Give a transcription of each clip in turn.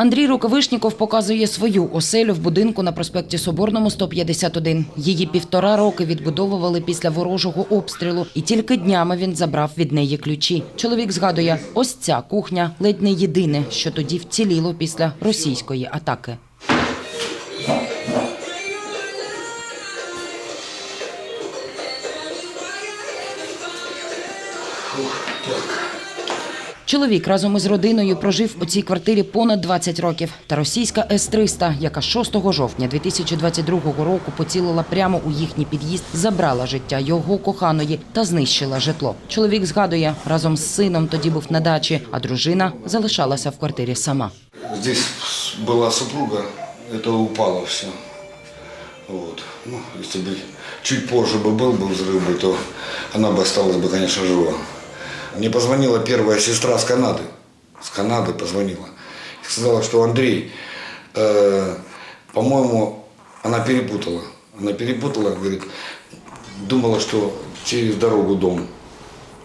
Андрій Рукавишніков показує свою оселю в будинку на проспекті Соборному 151. Її півтора роки відбудовували після ворожого обстрілу, і тільки днями він забрав від неї ключі. Чоловік згадує, ось ця кухня ледь не єдине, що тоді вціліло після російської атаки. Чоловік разом із родиною прожив у цій квартирі понад 20 років. Та російська С-300, яка 6 жовтня 2022 року поцілила прямо у їхній під'їзд, забрала життя його коханої та знищила житло. Чоловік згадує, разом з сином тоді був на дачі, а дружина залишалася в квартирі сама. Здесь была супруга, это упало все. Вот. Ну, если бы чуть позже бы был бы взрыв, бы, то она бы осталась бы, конечно, жива. Мне позвонила первая сестра с Канады. С Канады позвонила. И сказала, что Андрей, э, по-моему, она перепутала. Она перепутала, говорит, думала, что через дорогу дом.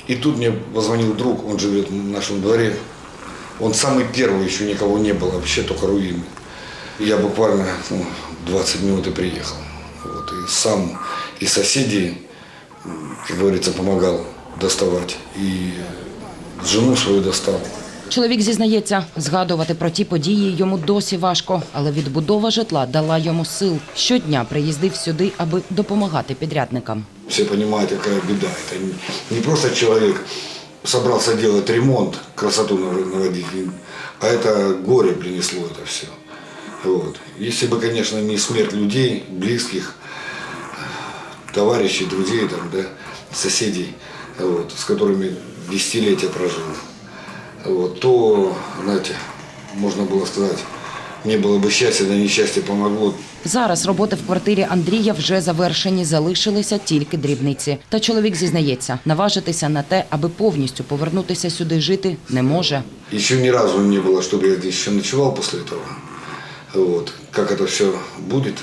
И тут мне позвонил друг, он живет в нашем дворе. Он самый первый, еще никого не было, вообще только руины. И Я буквально ну, 20 минут и приехал. Вот, и сам, и соседей, м, как говорится, помогал доставать. И жену свою достал. Чоловік зізнається, згадувати про ті події йому досі важко, але відбудова житла дала йому сил. Щодня приїздив сюди, аби допомагати підрядникам. Все понимают, какая беда. Это не, не просто человек собрался делать ремонт, красоту нав- наводить, а это горе принесло это все. Вот. Если бы, конечно, не смерть людей, близких, товарищей, друзей, там, да, соседей, вот, с которыми десятилетия прожил, вот, то, знаете, можно было сказать, не было бы счастья, да несчастье помогло, Зараз роботи в квартирі Андрія вже завершені, залишилися тільки дрібниці. Та чоловік зізнається, наважитися на те, аби повністю повернутися сюди жити, не може. Еще ни разу не было, чтобы я здесь еще ночевал после этого. Вот. Как это все будет,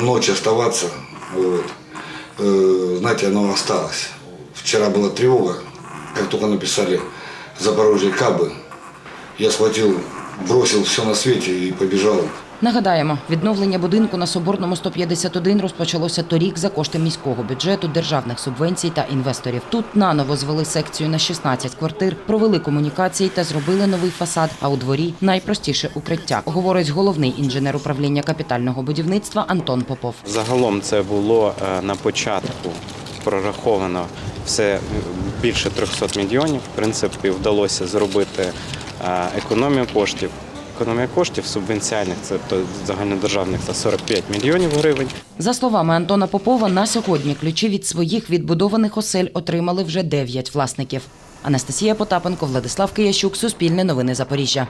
ночь оставаться, вот. Э, знаете, оно осталось. Вчера была тревога, как только написали Запорожье Кабы, я схватил, бросил все на свете и побежал. Нагадаємо, відновлення будинку на Соборному 151 розпочалося торік за кошти міського бюджету, державних субвенцій та інвесторів. Тут наново звели секцію на 16 квартир, провели комунікації та зробили новий фасад. А у дворі найпростіше укриття, говорить головний інженер управління капітального будівництва Антон Попов. Загалом це було е, на початку прораховано все більше 300 мільйонів. В принципі, вдалося зробити е, економію коштів. Економія коштів субвенціальних це загальнодержавних це 45 мільйонів гривень. За словами Антона Попова, на сьогодні ключі від своїх відбудованих осель отримали вже 9 власників. Анастасія Потапенко, Владислав Киящук, Суспільне новини Запоріжжя.